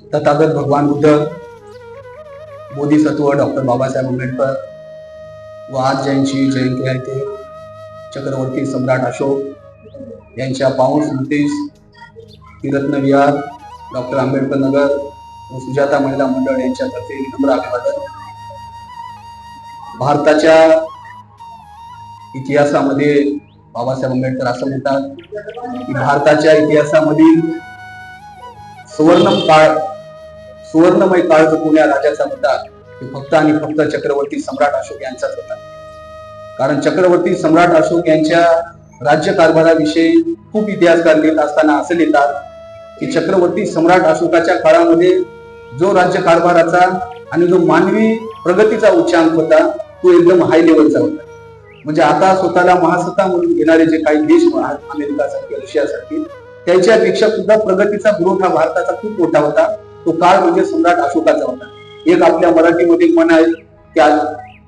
तथागत भगवान बुद्ध बोधिसत्व डॉक्टर बाबासाहेब आंबेडकर व आज ज्यांची जयंती आहे ते चक्रवर्ती सम्राट अशोक यांच्या पाऊस स्मृतीस तीरत्न विहार डॉक्टर आंबेडकर नगर व सुजाता महिला मंडळ यांच्यातर्फे नम्र अभिवादन. भारताच्या इतिहासामध्ये बाबासाहेब आंबेडकर असं म्हणतात की भारताच्या इतिहासामधील सुवर्ण काळ सुवर्णमय काळ जो पुण्या राजाचा होता फक्त आणि फक्त चक्रवर्ती सम्राट अशोक यांचाच होता. कारण चक्रवर्ती सम्राट अशोक यांच्या राज्य कारभाराविषयी खूप इतिहासकार लिहित असताना असे लिहितात की चक्रवर्ती सम्राट अशोकाच्या काळामध्ये जो राज्य कारभाराचा आणि जो मानवी प्रगतीचा उच्चांक होता तो एकदम हाय लेवलचा होता. म्हणजे आता स्वतःला महासत्ता म्हणून घेणारे जे काही देश अमेरिकासारखे रशियासारखे त्याच्यापेक्षा सुद्धा प्रगतीचा ग्रोथ हा भारताचा खूप मोठा होता. तो काळ म्हणजे सम्राट अशोकाचा होता. एक आपल्या मराठीमध्ये म्हण आहे की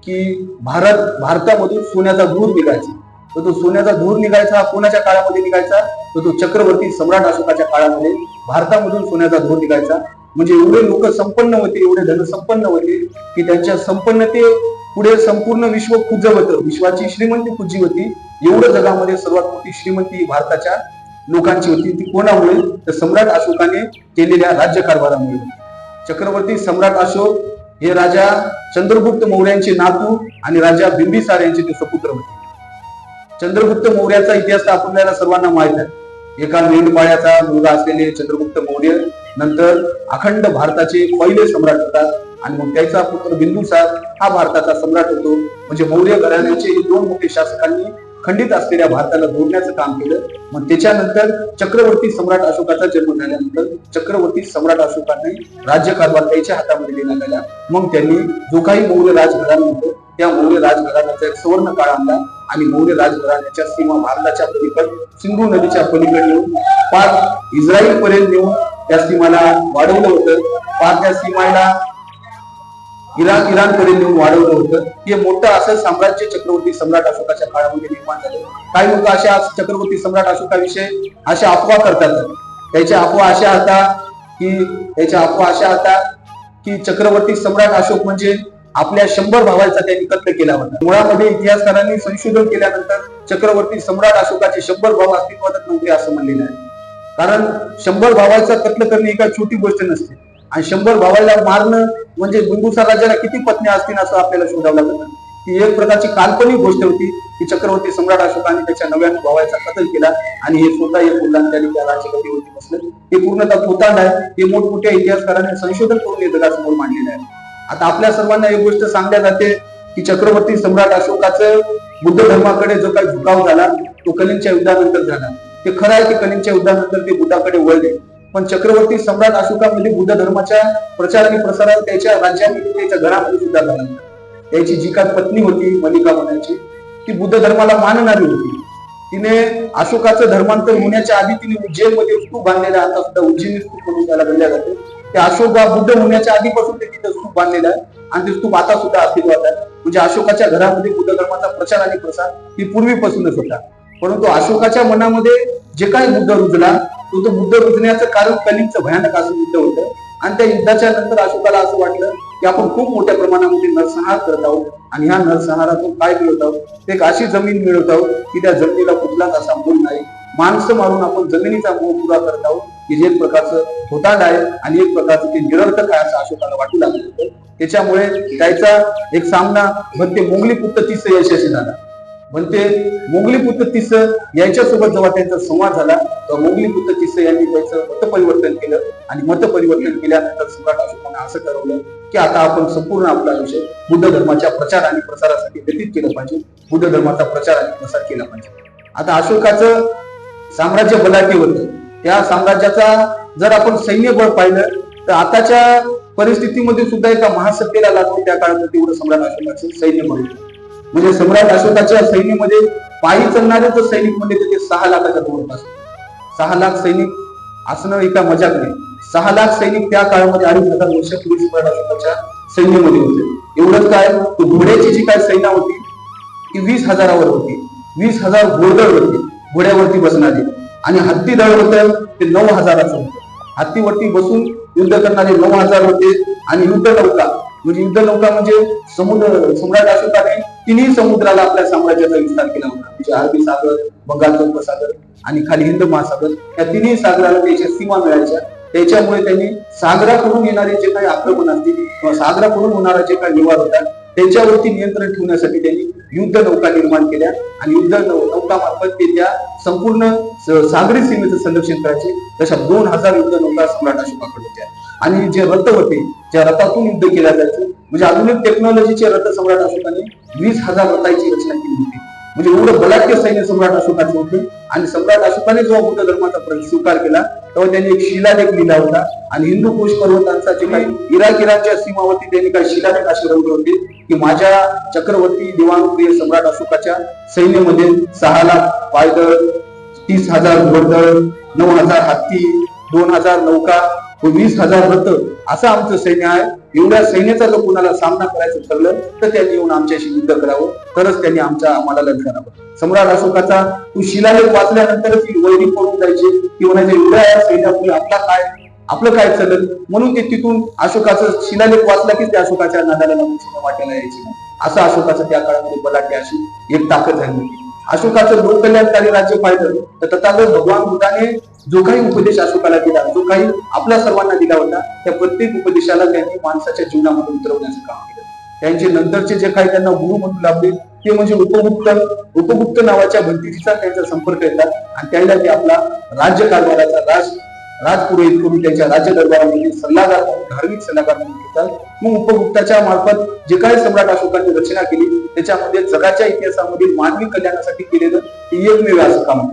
की भारत भारतामधून सोन्याचा धूर निघायचा. तर तो सोन्याचा धूर निघायचा हा कोणाच्या काळामध्ये निघायचा? तर तो चक्रवर्ती सम्राट अशोकाच्या काळामध्ये भारतामधून सोन्याचा धूर निघायचा. म्हणजे एवढे लोक संपन्न होते एवढे धन संपन्न होते की त्यांच्या संपन्नते पुढे संपूर्ण विश्व पूजवत विश्वाची श्रीमंती पूजी होती. एवढं जगामध्ये सर्वात मोठी श्रीमंती भारताच्या लोकांची होती. ती कोणामुळे? तर सम्राट अशोकाने केलेल्या राज्यकारभारामुळे. चक्रवर्ती सम्राट अशोक हे राजा चंद्रगुप्त मौर्यांचे नातू आणि राजा बिंबिसार यांचे ते सपुत्र होते. चंद्रगुप्त मौर्याचा इतिहास आपल्याला सर्वांना माहीत आहे. एका मेंढपाळ्याचा मुलगा असलेले चंद्रगुप्त मौर्य नंतर अखंड भारताचे पहिले सम्राट होतात आणि मग त्याचा पुत्र बिंदुसार हा भारताचा सम्राट होतो. म्हणजे मौर्य घराण्याचे दोन मोठे शासकांनी खंडित असलेल्या भारताला जोडण्याचं काम केलं. मग त्याच्यानंतर चक्रवर्ती सम्राट अशोकाचा जन्म झाल्यानंतर चक्रवर्ती सम्राट अशोकाने राज्यकारभार त्याच्या हातामध्ये देण्यात आला. मग त्यांनी जो काही मौर्य राजघराणं होतं त्या मौर्य राजघराण्याचा एक सुवर्ण काळ आणला आणि मौर्य राजघराण्याच्या सीमा भारताच्या पलीकड सिंधू नदीच्या पलीकडे येऊन पार इस्रायल पर्यंत नेऊन त्या सीमाला वाढवलं होतं. पाच त्या सीमाला इराण इराणकडे नेऊन वाढवलं होतं. हे मोठं असं साम्राज्य चक्रवर्ती सम्राट अशोकाच्या काळामध्ये निर्माण झालं. काही लोक अशा चक्रवर्ती सम्राट अशोकाविषयी अशा अफवा करतात. त्याच्या अफवा अशा होता की त्याच्या अफवा अशा होता की चक्रवर्ती सम्राट अशोक म्हणजे आपल्या शंभर भावांचा त्यांनी कत्ल केला होता. मुळामध्ये इतिहासकारांनी संशोधन केल्यानंतर चक्रवर्ती सम्राट अशोकाचे शंभर भाव अस्तित्वातच नव्हते असं म्हणलेलं आहे. कारण शंभर भावाचा कत्ल करणे ही काही छोटी गोष्ट नसते. आणि शंभर भावाला मारणं म्हणजे बिंदुसार राजाला किती पत्नी असतील असं आपल्याला शोधावं लागतं. ही एक प्रकारची काल्पनिक गोष्ट होती. की चक्रवर्ती सम्राट अशोकाने त्याच्या नव्याण्णव भावायचा कत्ल केला आणि हे स्वतः एक उल्लंघन त्यांनी त्या राज्यगतीवरती बसलं. हे पूर्णतः खोतांड आहे. हे मोठमोठ्या इतिहासकारांनी संशोधन करून हे जगासमोर मांडलेलं आहे. आता आपल्या सर्वांना एक गोष्ट सांगल्या जाते की चक्रवर्ती सम्राट अशोकाचं बुद्ध धर्माकडे जो काही झुकाव झाला तो कलिंगच्या युद्धानंतर झाला. ते खरं आहे की कलिंगच्या युद्धानंतर ते बुद्धाकडे वळले. पण चक्रवर्ती सम्राट अशोकामध्ये बुद्ध धर्माच्या प्रचार आणि प्रसारात त्याच्या राज्यामध्ये त्याच्या घरामध्ये सुद्धा झाला. त्याची जी काय पत्नी होती मलिका म्हणायची ती बुद्ध धर्माला मानणारी होती. तिने अशोकाचं धर्मांतर होण्याच्या आधी तिने उज्जैनमध्ये स्तूप बांधलेला आहे. आता सुद्धा उज्जैन स्तूप म्हणून त्याला गणल्या जाते. ते अशोक बुद्ध होण्याच्या आधीपासून ते तिथं स्तूप बांधलेला आहे आणि ते स्तूप आता सुद्धा अस्तित्वात आहे. म्हणजे अशोकाच्या घरामध्ये बुद्ध धर्माचा प्रचार आणि प्रसार ही पूर्वीपासूनच होता. परंतु अशोकाच्या मनामध्ये जे काही बुद्ध रुजला तो तो मुद्द रुजण्याचं कारण कलिंगचं भयानक असं युद्ध होतं. आणि त्या युद्धाच्या नंतर अशोकाला असं वाटलं की आपण खूप मोठ्या प्रमाणामध्ये नरसंहार करत आहोत. आणि ह्या नरसंहारातून काय मिळवत आहोत? एक अशी जमीन मिळवत आहोत की त्या जमिनीला कुठलाच असा मूल नाही. माणसं मारून आपण जमिनीचा मोह पुरा करत आहोत की जे एक प्रकारचं होताड आहे आणि एक प्रकारचं ते निरर्थक आहे असं अशोकाला वाटू लागलं होतं. त्याच्यामुळे त्याचा एक सामना म्हणते मोंगली पुत्र तीस यशस्वी झाला. म्हणते मोगली पुत्र तिस याच्यासोबत जेव्हा त्यांचा संवाद झाला तेव्हा मोगली पुत्र तिस यांनी त्यांचं मतपरिवर्तन केलं आणि मतपरिवर्तन केल्यानंतर सम्राट अशोकाने असं ठरवलं की आता आपण संपूर्ण आपला विषय बुद्ध धर्माच्या प्रचार आणि प्रसारासाठी व्यतीत केलं पाहिजे. बुद्ध धर्माचा प्रचार आणि प्रसार केला पाहिजे. आता अशोकाचं साम्राज्य बलाढ्य होत त्या साम्राज्याचा जर आपण सैन्यबळ पाहिलं तर आताच्या परिस्थितीमध्ये सुद्धा एका महासत्तेला लागून त्या काळात तेवढं सम्राट अशोकाचं सैन्य बळ होतं. म्हणजे सम्राट अशोकाच्या सैन्यामध्ये पायी चालणारे जर सैनिक म्हणजे ते सहा लाखाच्या जवळपास सहा लाख सैनिक असणं एका मजाक नाही. सहा लाख सैनिक त्या काळामध्ये अडीच हजार वर्षापूर्वी सम्राट अशोकाच्या सैन्यामध्ये होते. एवढंच काय तो घोड्याची जी काय सेना होती ती वीस हजारावर होती. वीस हजार घोडदळ होते घोड्यावरती बसणारे. आणि हत्ती दळ होतं ते नऊ हजाराचं होतं. हत्तीवरती बसून युद्ध करणारे नऊ हजार होते आणि युद्ध नव्हता. म्हणजे युद्ध नौका म्हणजे समुद्र सम्राट अशोकाने तिन्ही समुद्राला आपल्या साम्राज्याचा विस्तार केला होता. म्हणजे अरबी सागर बंगालचा उपसागर आणि खाली हिंद महासागर या तिन्ही सागराला त्याच्या सीमा मिळायच्या. त्याच्यामुळे त्यांनी सागराकडून येणारे जे काही आक्रमण असतील किंवा सागराकडून होणारा जे काही व्यवहार होता त्यांच्यावरती नियंत्रण ठेवण्यासाठी त्यांनी युद्ध नौका निर्माण केल्या. आणि युद्ध नौका नौकामार्फत ते त्या संपूर्ण सागरी सीमेचं संरक्षण करायचे. तशा दोन हजार युद्ध नौका सम्राट अशोकाकडे होत्या. आणि जे रथ होते ज्या रथातून युद्ध केल्या जायचं. म्हणजे आधुनिक टेक्नॉलॉजीचे रथ सम्राट अशोकाने वीस हजार रथाची रचना केली होती. म्हणजे एवढं बलाढ्य सैन्य सम्राट अशोकाचे होते. आणि सम्राट अशोकाने जेव्हा बुद्ध धर्माचा स्वीकार केला तेव्हा त्यांनी एक शिलालेख लिहिला होता. आणि हिंदू कुश पर्वतांचा जे काही इराक इराणच्या सीमावरती त्यांनी काही शिलालेख असे रवले होते की माझ्या चक्रवर्ती दिवाणप्रिय सम्राट अशोकाच्या सैन्यामध्ये सहा लाख पायदळ तीस हजार घोडदळ नऊ हजार हत्ती दोन हजार नौका व वीस हजार रथ असं आमचं सैन्य आहे. एवढ्या सैन्याचा जर कोणाला सामना करायचं ठरलं तर त्यांनी येऊन आमच्याशी युद्ध करावं. तरच त्यांनी आमच्या आम्हाला लढ करावं सम्राट अशोकाचा तू शिलालेख वाचल्यानंतरच ही वैरी पडून जायचे. की म्हणायचे एवढ्या या सैन्यापुढे आपला काय आपलं काय चालत म्हणून ते तिथून अशोकाचं शिलालेख वाचला की त्या अशोकाच्या नादाला वाटायला वाटेला यायची. असं अशोकाचं त्या काळामध्ये बलाढ्य अशी एक ताकद झाली अशोकाचं लोककल्याणकारी राज्य पाहिलं तर तथागत भगवान बुद्धाने जो काही उपदेश अशोकाला दिला जो काही आपल्या सर्वांना दिला होता त्या प्रत्येक उपदेशाला त्यांनी माणसाच्या जीवनामध्ये उतरवण्याचं काम केलं. त्यांचे नंतरचे जे काही त्यांना गुरु म्हणून लाभले ते म्हणजे उपगुप्त उपगुप्त नावाच्या भंतीचा त्यांचा संपर्क येतात आणि त्याला ते आपला राज्य कारभाराचा राज राजपुरोहित करून त्यांच्या राज्य दरबारामध्ये सल्लागार म्हणून धार्मिक सल्लागार म्हणून घेतात. मग उपगुप्ताच्या मार्फत जे काही सम्राट अशोकांनी रचना केली त्याच्यामध्ये जगाच्या इतिहासामध्ये मानवी कल्याणासाठी केलेलं एकमेव असं काम.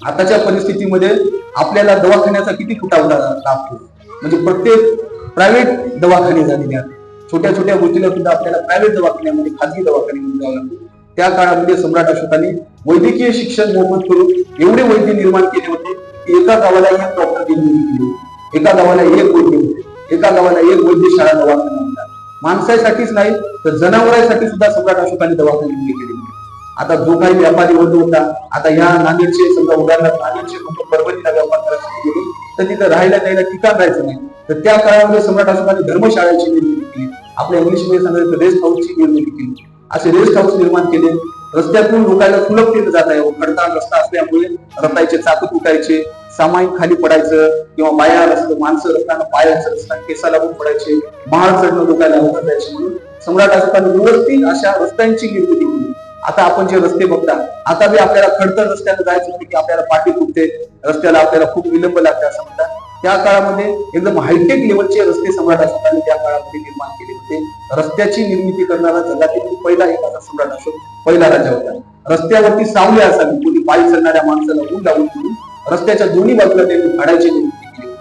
आताच्या परिस्थितीमध्ये आपल्याला दवाखान्याचा किती फुटावला लागतो म्हणजे प्रत्येक प्रायव्हेट दवाखाने झालेले आहेत. छोट्या छोट्या गोष्टीला सुद्धा आपल्याला प्रायव्हेट दवाखान्यामध्ये खाजगी दवाखान्यामध्ये जावं लागतो. त्या काळामध्ये सम्राट अशोकाने वैद्यकीय शिक्षण मोफत करून एवढे वैद्य निर्माण केले होते की एका गावाला एक डॉक्टर निर्मिती केली एका गावाला एक वैद्य होते. एका गावाला एक वैद्यशाळा दवाखाना होता माणसासाठीच नाही तर जनावरांसाठी सुद्धा सम्राट अशोकाने दवाखाने दिले केले. आता जो काही व्यापारी होत होता आता या नांदेडचे समजा उदाहरणार्थ नांदेडचे लोक परभणीला व्यापार करायला गेले तर तिथं राहायला नाही ठिकाण राहायचं नाही. तर त्या काळामध्ये सम्राट अशोकाने धर्मशाळेची निर्मिती केली. आपल्या इंग्लिशमध्ये सांगायचं रेस्ट हाऊसची निर्मिती केली. असे रेस्ट हाऊस निर्माण केले. रस्त्यातून लोकांना सुलभतेने जात आहे. खडताळ रस्ता असल्यामुळे रथाचे चाक तुटायचे सामाईक खाली पडायचं किंवा बाया रस्ते माणसं रस्त्यानं पायाचं रस्ता केसा लागून पडायचे महाड चढणं लोकांना अवघड जायचे म्हणून सम्राट अशोकाने व्यवस्थित अशा रस्त्यांची निर्मिती केली. आता आपण जे रस्ते बघता आता बी आपल्याला खडतर रस्त्याला जायचं होतं की आपल्याला पाठी तुटते रस्त्याला आपल्याला खूप विलंब लागते असं म्हणतात. त्या काळामध्ये एकदम हायटेक लेवलचे रस्ते सम्राट अशोकाने त्या काळामध्ये निर्माण केले होते. रस्त्याची निर्मिती करणारा जगातील पहिला एक असा सम्राट अशोक पहिला राजा होता. रस्त्यावरती सावली असावी कोणी पायी चालणाऱ्या माणसाला ऊन लावून करून रस्त्याच्या दोन्ही बाजूला त्यांनी झाडाची निर्मिती केली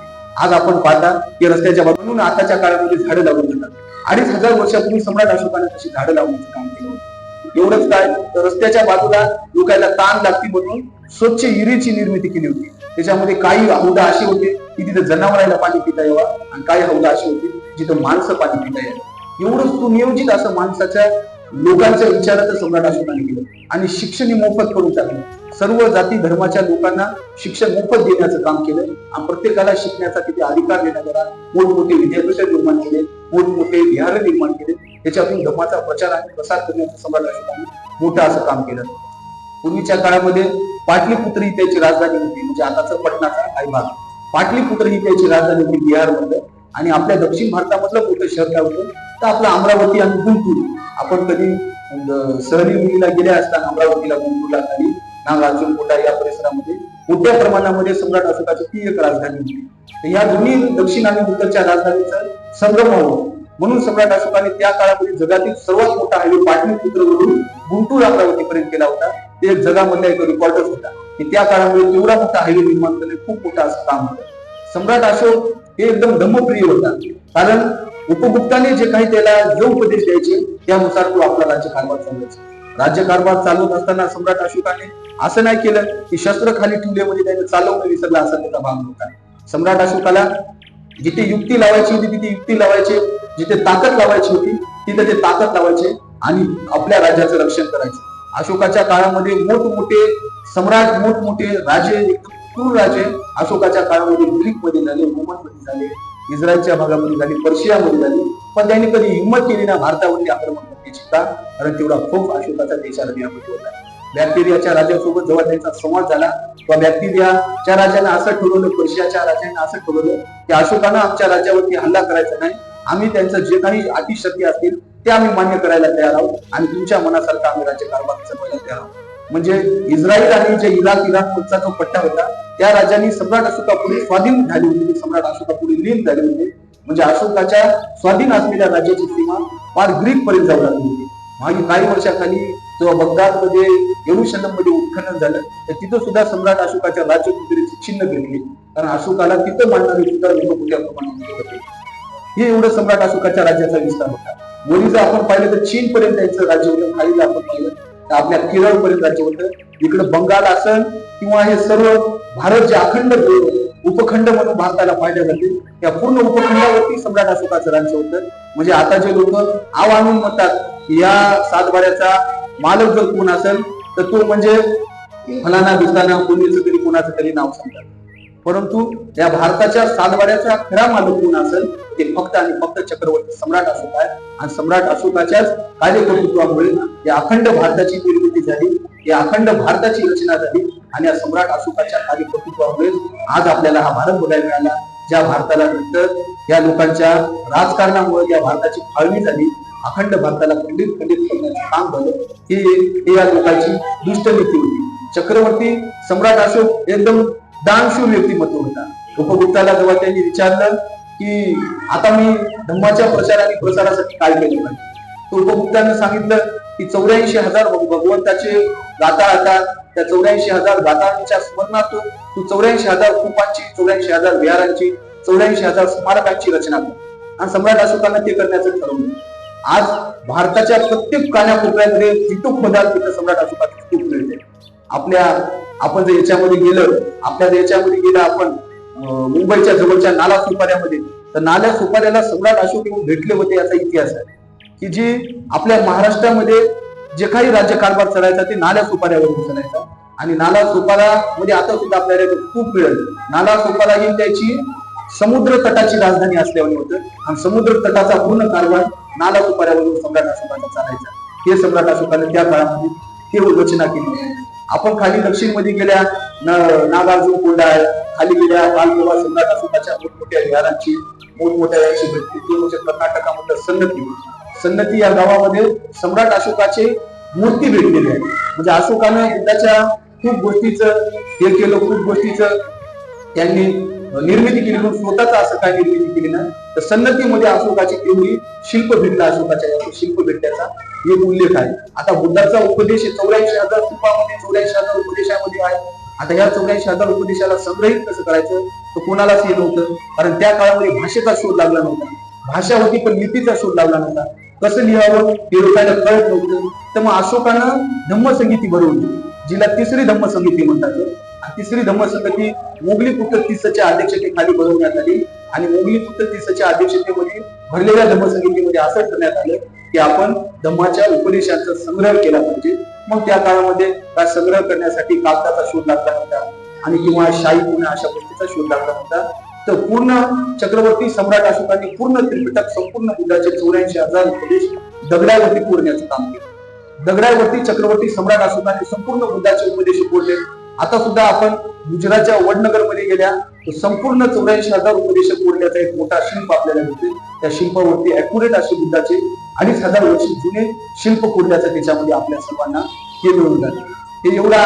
आज आपण पाहता की रस्त्याच्या बाजू आताच्या काळामध्ये झाडं लावून जातात. अडीच हजार वर्षापूर्वी सम्राट अशोकाने तशी झाडं लावण्याचं काम केलं. एवढंच काय? रस्त्याच्या बाजूला लोकांना ताण लागते म्हणून स्वच्छ हिरीची निर्मिती केली होती. त्याच्यामध्ये काही हौदा अशी होते की तिथे जनावरांना पाणी पिता यावा आणि काही हौदा अशी होती जिथं माणसं पाणी पिता यावं. तू सुनियोजित असं माणसाच्या लोकांच्या विचाराचं सम्राट अशोकाने केलं. आणि शिक्षण मोफत करून टाकलं. सर्व जाती धर्माच्या लोकांना शिक्षण मोफत देण्याचं काम केलं. आणि प्रत्येकाला शिकण्याचा तिथे अधिकार देण्याकरता मोठमोठे विद्यापीठ निर्माण केले. मोठमोठे विहार निर्माण केले. त्याच्यातून धर्माचा प्रचार आणि प्रसार करण्याचं सम्राट अशोकाने मोठं असं काम केलं. पूर्वीच्या काळामध्ये पाटलीपुत्र ही त्याची राजधानी होती. म्हणजे आताचा पटनाचा काही भाग. पाटलीपुत्र ही त्याची राजधानी होती बिहारमधलं. आणि आपल्या दक्षिण भारतामधलं मोठं शहर काय होतं? तर आपलं अमरावती आणि गुंटूर. आपण कधी सहरी मुलीला गेल्या असताना अमरावतीला गुंटूरला खाली नागार्जुन कोटा या परिसरामध्ये मोठ्या प्रमाणामध्ये सम्राट अशोकाची ती एक राजधानी होती. तर या दोन्ही दक्षिण आणि उत्तरच्या राजधानीचा संगम होतो. म्हणून सम्राट अशोकाने त्या काळामध्ये जगातील सर्वात मोठा हायवे पाटलीपुत्रवरून गुंटूर अमरावती पर्यंत केला होता. ते जगामधला एक रेकॉर्डच होता. की त्या काळामध्ये तेवढा मोठा हायवे निर्माण करणे खूप मोठा असं काम होतं. सम्राट अशोक हे एकदम धम्मप्रिय होता. कारण उपगुप्ताने जे काही त्याला जे उपदेश द्यायचे त्यानुसार तो आपला राज्य कारभार चालवायचा राज्यकारभार चालवत असताना सम्राट अशोकाने असं नाही केलं की शस्त्र खाली ठेवले म्हणजे त्याने चालवणं विसरला असा त्याचा भाग होता सम्राट अशोकाला जिथे युक्ती लावायची होती तिथे युक्ती लावायचे. जिथे ताकद लावायची होती तिथे ते ताकद लावायचे आणि आपल्या राज्याचं रक्षण करायचं. अशोकाच्या काळामध्ये मोठमोठे सम्राट मोठमोठे राजे एकदम क्रूर राजे अशोकाच्या काळामध्ये ग्रीकमध्ये झाले रोमनमध्ये झाले. इस्रायलच्या भागामध्ये झाली पर्शियामध्ये झाली. पण त्यांनी कधी हिंमत केली ना भारतावरती आक्रमण करण्याची का कारण तेवढा खूप अशोकाचा देशाला यामध्ये होता. बॅक्टेरियाच्या राजासोबत जेव्हा त्यांचा संवाद झाला तेव्हा बॅक्टेरियाच्या राजाने असं ठरवलं पर्शियाच्या राजाने असं ठरवलं की अशोकानं आमच्या राज्यावरती हल्ला करायचा नाही. आम्ही त्यांचं जे काही अतिशक्ती असतील ते आम्ही मान्य करायला तयार आहोत आणि तुमच्या मनासारखं आम्ही राज्य कारभार चालवायला तयार आहोत. म्हणजे इस्रायल आणि जे इराक इराकचा जो पट्टा होता त्या राजांनी सम्राट अशोकापुढे स्वाधीन झाली होती. सम्राट अशोकापुढे लीन झाले होते. म्हणजे अशोकाच्या स्वाधीन असलेल्या राज्याची सीमा फार ग्रीक पर्यंत जाऊ लागली होती. मागे काही वर्षाखाली जेव्हा बगदादमध्ये येरुशलममध्ये उत्खनन झालं तर तिथं सुद्धा सम्राट अशोकाच्या राज्यकुटीचे चिन्ह भेटली. कारण अशोकाला तिथं मांडणारे सुद्धा लोक मोठ्या प्रमाणात होते. हे एवढं सम्राट अशोकाच्या राज्याचा विस्तार होता. वरी जर आपण पाहिलं तर चीन पर्यंत त्यांचं राज्य होतं. खाली जर आपण पाहिलं आपल्या केरळ पर्यंत राज्य होतं इकडे बंगाल असन किंवा हे सर्व भारत जे अखंड उपखंड म्हणून भारताला पाहिलं जाते या पूर्ण उपखंडावरती सम्राट अशोकाचं राज्य होतं. म्हणजे आता जे लोक आव आणून म्हणतात की या सातबाऱ्याचा मालक जर कोण असेल तर तो म्हणजे फलाना बिस्ताना कोणीच तरी कोणाचं तरी नाव सांगतात. परंतु या भारताच्या सातवाड्याचा खरा मालक कोण असेल ते फक्त आणि फक्त चक्रवर्ती सम्राट अशोक आहे आणि सम्राट अशोकाच्याच कार्यकर्तृत्वामुळे या अखंड भारताची निर्मिती झाली या अखंड भारताची रचना झाली आणि या सम्राट अशोकाच्या कार्यकर्तृत्वामुळे आज आपल्याला हा भारत बघायला मिळाला ज्या भारताला नंतर या लोकांच्या राजकारणामुळे या भारताची फाळणी झाली अखंड भारताला खंडित खंडित करण्याचं काम झालं. हे या लोकांची दुष्टनीती होती. चक्रवर्ती सम्राट अशोक एकदम दानशूर व्यक्तिमत्व होता. उपगुप्ताला जेव्हा त्यांनी विचारलं की आता मी धम्माच्या प्रचार आणि प्रसारासाठी काय केलं पाहिजे तो उपगुप्तानं सांगितलं की चौऱ्याऐंशी हजार भगवंताचे गाता आता त्या चौऱ्याऐंशी हजार गातांच्या स्मरणार्थ तू चौऱ्याऐंशी हजार कुपांची चौऱ्याऐंशी हजार विहारांची चौऱ्याऐंशी हजार स्मारकांची रचना कर. आणि सम्राट अशोकानं ते करण्याचं ठरवलं. आज भारताच्या प्रत्येक कान्याकोपऱ्यामध्ये जितूक पदार्थ तिथं सम्राट अशोकाचं आपल्या आपण जर याच्यामध्ये गेलं आपल्या याच्यामध्ये गेलं आपण मुंबईच्या जवळच्या नाला सुपाऱ्यामध्ये तर नाल्या सुपाऱ्याला सम्राट अशोक येऊन भेटले होते याचा इतिहास आहे. की जी आपल्या महाराष्ट्रामध्ये जे काही राज्यकारभार चढायचा ते नाल्या सुपाऱ्यावरून चढायचा आणि नाला सुपारा म्हणजे आता सुद्धा आपल्याला खूप मिळेल. नाला सुपारा ही त्याची समुद्र तटाची राजधानी असल्यामुळे होतं. आणि समुद्र तटाचा पूर्ण कारभार नाला सुपाऱ्यावरून सम्राट अशोकाचा चालायचा. हे सम्राट अशोकाने त्या काळामध्ये ते रचना केली. आहे. आपण खाली दक्षिणमध्ये गेल्या नागार्जुन कोंडा आहे. खाली गेल्या बालगोवा सम्राट अशोकाच्या मोठमोठ्या विहारांची मोठमोठ्या याची भेटते ते म्हणजे कर्नाटकामध्ये सन्नती. सन्नती या गावामध्ये सम्राट अशोकाचे मूर्ती भेटलेली आहे. म्हणजे अशोकानं युद्धाच्या खूप गोष्टीचं हे केलं खूप गोष्टीचं त्यांनी निर्मिती केली. पण स्वतःच असं काय निर्मिती केली ना? तर सन्नतीमध्ये अशोकाची तेवढी शिल्प भेटला अशोकाच्या शिल्प भेटण्याचा एक उल्लेख आहे. आता बुद्धाचा उपदेश चौऱ्याऐंशी हजार शिल्पामध्ये चौऱ्याऐंशी हजार उपदेशामध्ये आहे. आता या चौऱ्याऐंशी हजार उपदेशाला संग्रहित कसं करायचं? तर कोणालाच हे नव्हतं. कारण त्या काळामध्ये भाषेचा शोध लागला नव्हता. भाषा होती पण लिपीचा शोध लागला नव्हता. कसं लिहावं? हे लोकांना कळत नव्हतं. तर मग अशोकानं धम्मसंगीती भरवली जिला तिसरी धम्मसंगीती म्हणतात. तिसरी धम्मसंगती मोगली पुत्र तीसच्या अध्यक्षतेखाली बनवण्यात आली. आणि मोगली पुत्र तीसच्या अध्यक्षतेमध्ये भरलेल्या धम्मसंगीतीमध्ये असं करण्यात आलं की आपण धम्माच्या उपदेशांचा संग्रह केला पाहिजे. मग त्या काळामध्ये त्या संग्रह करण्यासाठी कागदाचा शोध लागला होता. आणि किंवा शाही पुणे अशा गोष्टीचा शोध लागला होता. तर पूर्ण चक्रवर्ती सम्राट अशोकांनी पूर्ण त्रिपिटक संपूर्ण बुद्धाचे चौऱ्याऐंशी हजार उपदेश दगडावरती पूरण्याचं काम केलं. दगडावरती चक्रवर्ती सम्राट अशोकाने संपूर्ण बुद्धाचे उपदेश कोरले. आता सुद्धा आपण गुजरातच्या वडनगरमध्ये गेल्या तर संपूर्ण चौऱ्याऐंशी हजार उपदेश कोरल्याचा एक मोठा शिल्प आपल्याला मिळते त्या शिल्पावरती अॅक्युरेट असे बुद्धाचे अडीच हजार वर्ष जुने शिल्प कोरल्याचं त्याच्यामध्ये आपल्या सर्वांना हे मिळून जाते हे एवढा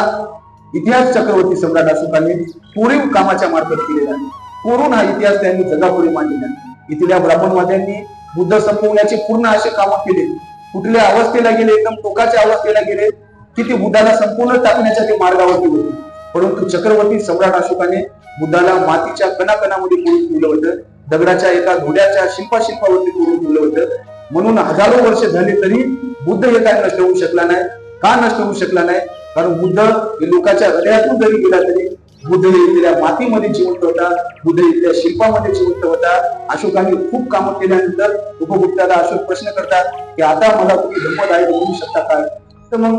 इतिहास चक्रवर्ती सम्राट अशोकाने कोरीव कामाच्या मार्फत केलेला आहे. कोरून हा इतिहास त्यांनी जगापुढे मांडलेला आहे. इथल्या ब्राह्मणवाद्यांनी बुद्ध संपवण्याचे पूर्ण असे कामं केले. कुठल्या अवस्थेला गेले एकदम टोकाच्या अवस्थेला गेले की ते बुद्धाला संपूर्ण टाकण्याच्या ते मार्गावरती होती. परंतु चक्रवर्ती सम्राट अशोकाने बुद्धाला मातीच्या कणाकणामध्ये कोरून ठेवलं होतं. दगडाच्या एका घोड्याच्या शिल्पाशिल्पावरती कोरून ठेवलं होतं. म्हणून हजारो वर्ष झाले तरी बुद्ध हे काय नष्ट होऊ शकला नाही. का नष्ट होऊ शकला नाही? कारण बुद्ध हे लोकांच्या हृदयातून जरी गेला तरी बुद्ध इथल्या मातीमध्ये जिवंत होता. बुद्ध इथल्या शिल्पामध्ये जिवंत होता. अशोकाने खूप कामं केल्यानंतर उपगुप्ताला अशोक प्रश्न करतात की आता मला तुम्ही धम्मदायक होऊ शकता काय तर मग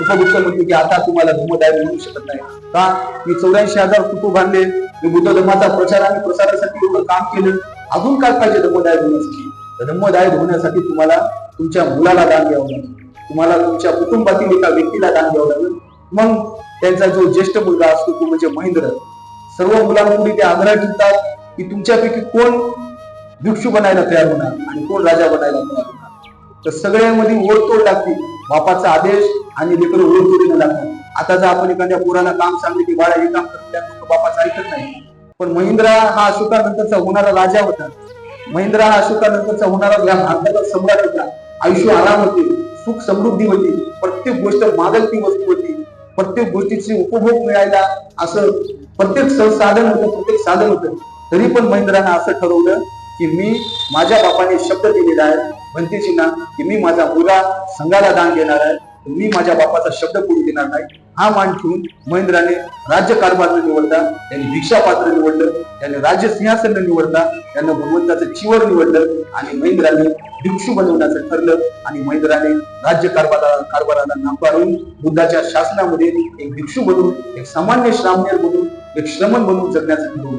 उपभुक्त म्हणते की आता तुम्हाला धर्मदाय म्हणू शकत नाही. का? मी चौऱ्याऐंशी हजार कुटुंब बांधले. मी बुद्ध धर्माचा प्रचार आणि प्रसारासाठी एवढं काम केलं. अजून काय पाहिजे धर्मदाय होण्यासाठी तर धर्मदाय होण्यासाठी तुम्हाला तुमच्या मुलाला दान द्यावं लागेल. तुम्हाला तुमच्या कुटुंबातील एका व्यक्तीला दान द्यावं लागेल. मग त्यांचा जो ज्येष्ठ मुलगा असतो तो म्हणजे महेंद्र. सर्व मुलांमुळे ते आग्रह ठेवतात की तुमच्यापैकी कोण भिक्षू बनायला तयार होणार आणि कोण राजा बनायला तयार होणार? तर सगळ्यांमध्ये ओळखतोड लागते बापाचा आदेश आणि लेकर ओळखतोडीनं लागतात आता जर आपण एखाद्या पुराला काम सांगले की बाळा हे काम करत बापाचा ऐकत नाही. पण महिंद्रा हा अशोकानंतरचा होणारा राजा होता. महिंद्रा हा अशोकानंतरचा होणारा या भारताचा सम्राट होता. आयुष्य आराम होते सुख समृद्धी होती प्रत्येक गोष्ट मागलती वस्तू होती. प्रत्येक गोष्टीचे उपभोग मिळायला असं प्रत्येक साधन होतं प्रत्येक साधन होतं. तरी पण महिंद्रानं असं ठरवलं की मी माझ्या बापाने शब्द दिलेला आहे म्हणतेशीना की मी माझा मुलगा संघाला दान देणार आहे मी माझ्या बापाचा शब्द पुढे देणार नाही. हा मान ठेवून महेंद्राने राज्य कारभार निवडता त्यांनी भिक्षा पात्र निवडलं त्याने राज्य सिंहासन निवडला निवडता त्यानं भगवंताचं चिवर निवडलं आणि महेंद्राने भिक्षू बनवण्याचं ठरलं आणि महेंद्राने राज्य कारभाराला कारभाराला नाकारून बुद्धाच्या शासनामध्ये एक भिक्षू बनून एक सामान्य श्रामनेर बनून एक श्रमण बनून जगण्याचं ठरवलं.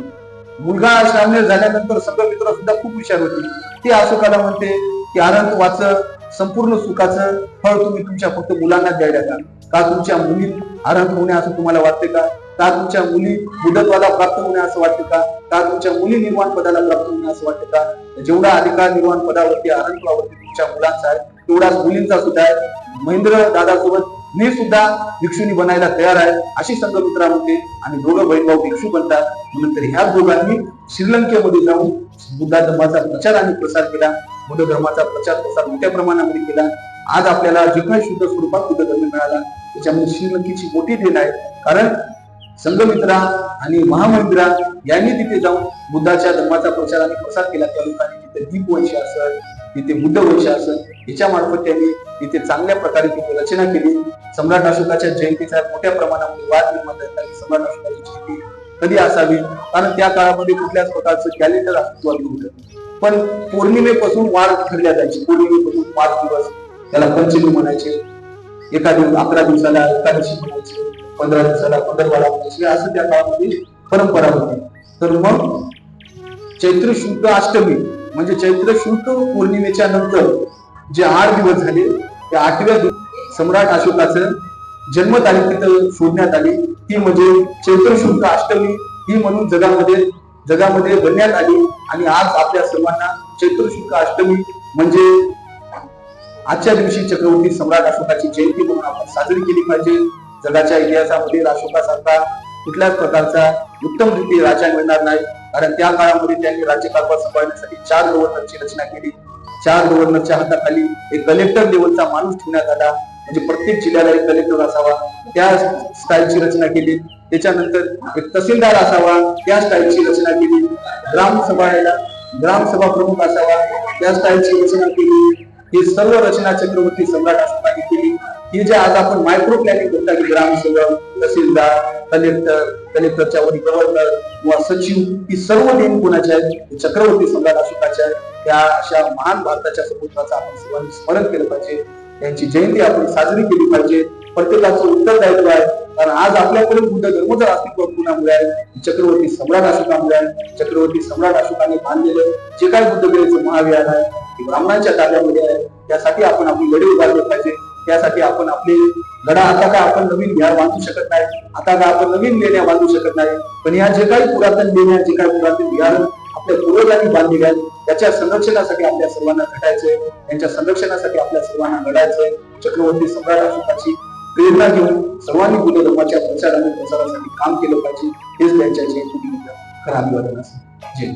मुलगा श्रामनेर झाल्यानंतर सगळं मित्र सुद्धा खूप हुशार होते. ते अशोकाला म्हणते की आनंद वाच संपूर्ण सुखाचं फळ तुम्ही तुमच्या फक्त मुलांना द्यायला का का तुमच्या मुली आनंद होणे असं तुम्हाला वाटते का? का तुमच्या मुली बुद्धत्वाला प्राप्त होणे असं वाटते का? का तुमच्या मुली निर्माण पदाला प्राप्त होणे असं वाटते का? जेवढा अधिकार निर्माण पदावरती आनंदवावरती तुमच्या मुलांचा आहे तेवढाच मुलींचा सुद्धा आहे. महेंद्र दादासोबत मी सुद्धा भिक्षुनी बनायला तयार आहे अशी संघमित्रा म्हणते आणि दोघं बहीण भाऊ भिक्षू बनतात. नंतर ह्या दोघांनी श्रीलंकेमध्ये जाऊन बुद्धा धर्माचा प्रचार आणि प्रसार केला. बुद्ध धर्माचा प्रचार प्रसार मोठ्या प्रमाणामध्ये केला. आज आपल्याला जे काही शुद्ध स्वरूपात बुद्ध धर्म मिळाला त्याच्यामध्ये श्रीलंकेची मोठी देण आहे. कारण संघमित्रा आणि महामंदिरा यांनी तिथे जाऊन बुद्धाच्या धर्माचा प्रचार आणि प्रसार केला. त्या लोकांनी तिथे दीपवंशी असत तिथे बुद्ध वंश असत. याच्या मार्फत त्यांनी तिथे चांगल्या प्रकारे तिथे रचना केली. सम्राट अशोकाच्या जयंतीचा मोठ्या प्रमाणामध्ये वाद निर्माण झाला. सम्राट अशोकाची जयंती कधी असावी? कारण त्या काळामध्ये कुठल्याच प्रकारचं कॅलेंडर अस्तित्वात नव्हतं. पण पौर्णिमेपासून वाढ ठरल्या जायची. पौर्णिमेपासून पाच दिवस त्याला पंचमी म्हणायचे. एका दिवस अकरा दिवसाला एकादशी म्हणायचे. पंधरा दिवसाला पंधरवाडा म्हणायचे. असं त्या काळामध्ये परंपरा होती. तर मग चैत्र शुद्ध अष्टमी म्हणजे चैत्र शुद्ध पौर्णिमेच्या नंतर जे आठ दिवस झाले त्या आठव्या दिवशी सम्राट अशोकाचं जन्मतारीख तिथं शोधण्यात आली. ती म्हणजे चैत्र शुद्ध अष्टमी ही म्हणून जगामध्ये जगामध्ये बनण्यात आली. आणि आज आपल्या सर्वांना चैत्र अष्टमी म्हणजे आजच्या दिवशी चक्रवर्ती सम्राट अशोकाची जयंती म्हणून आपण साजरी केली पाहिजे. जगाच्या इतिहासामध्ये अशोकासारखा कुठल्याच प्रकारचा उत्तम रीती राजा मिळणार नाही. कारण त्या काळामध्ये त्यांनी राज्यकारभार सांभाळण्यासाठी चार गव्हर्नरची रचना केली. चार गव्हर्नरच्या हाताखाली एक कलेक्टर लेवलचा माणूस ठेवण्यात आला. म्हणजे प्रत्येक जिल्ह्याला एक कलेक्टर असावा त्या स्टाईलची रचना केली. त्याच्यानंतर एक तहसीलदार असावा त्या स्टाईलची रचना केली. ग्रामसभा सांभाळायला ग्रामसभा प्रमुख असावा त्या स्टाईलची रचना केली. ही सर्व रचना चक्रवर्ती सम्राट असताना केली. ही जे आज आपण मायक्रो प्लॅनिंग करता की ग्रामसेवक तहसीलदार कलेक्टर कलेक्टरच्या वरी गव्हर्नर किंवा सचिव ही सर्व नेम कोणाच्या आहेत? चक्रवर्ती सम्राट अशोकाच्या आहेत. त्या अशा महान भारताच्या सपूत्राचं आपण सर्वांनी स्मरण केलं पाहिजे. त्यांची जयंती आपण साजरी केली पाहिजे. प्रत्येकाचं उत्तरदायित्व आहे. कारण आज आपल्याकडे बुद्ध धर्म जर कुणामुळे आहे. चक्रवर्ती सम्राट अशोकामुळे आहे. चक्रवर्ती सम्राट अशोकाने बांधलेलं जे काही बुद्धगीरेचं महाविहार आहे ते ब्राह्मणांच्या ताब्यामध्ये आहे. त्यासाठी आपण आपली लढे उभारले पाहिजे. त्यासाठी आपण आपले लढा आता काय आपण नवीन विहार बांधू शकत नाही. आता काय आपण नवीन लेण्या बांधू शकत नाही. पण या जे काही पुरातन लेण्या जे काही पुरातन विहार आपल्या पूर्वजांनी बांधलेल्या त्याच्या संरक्षणासाठी आपल्या सर्वांना झटायचंय त्यांच्या संरक्षणासाठी आपल्या सर्वांना लढायचंय चक्रवर्ती सम्राट अशोकाची प्रेरणा घेऊन सर्वांनी बुद्ध धर्माच्या प्रचार आणि प्रसारासाठी काम केलं पाहिजे हेच त्यांच्या जयंती खरं अभिवादन असेल. जय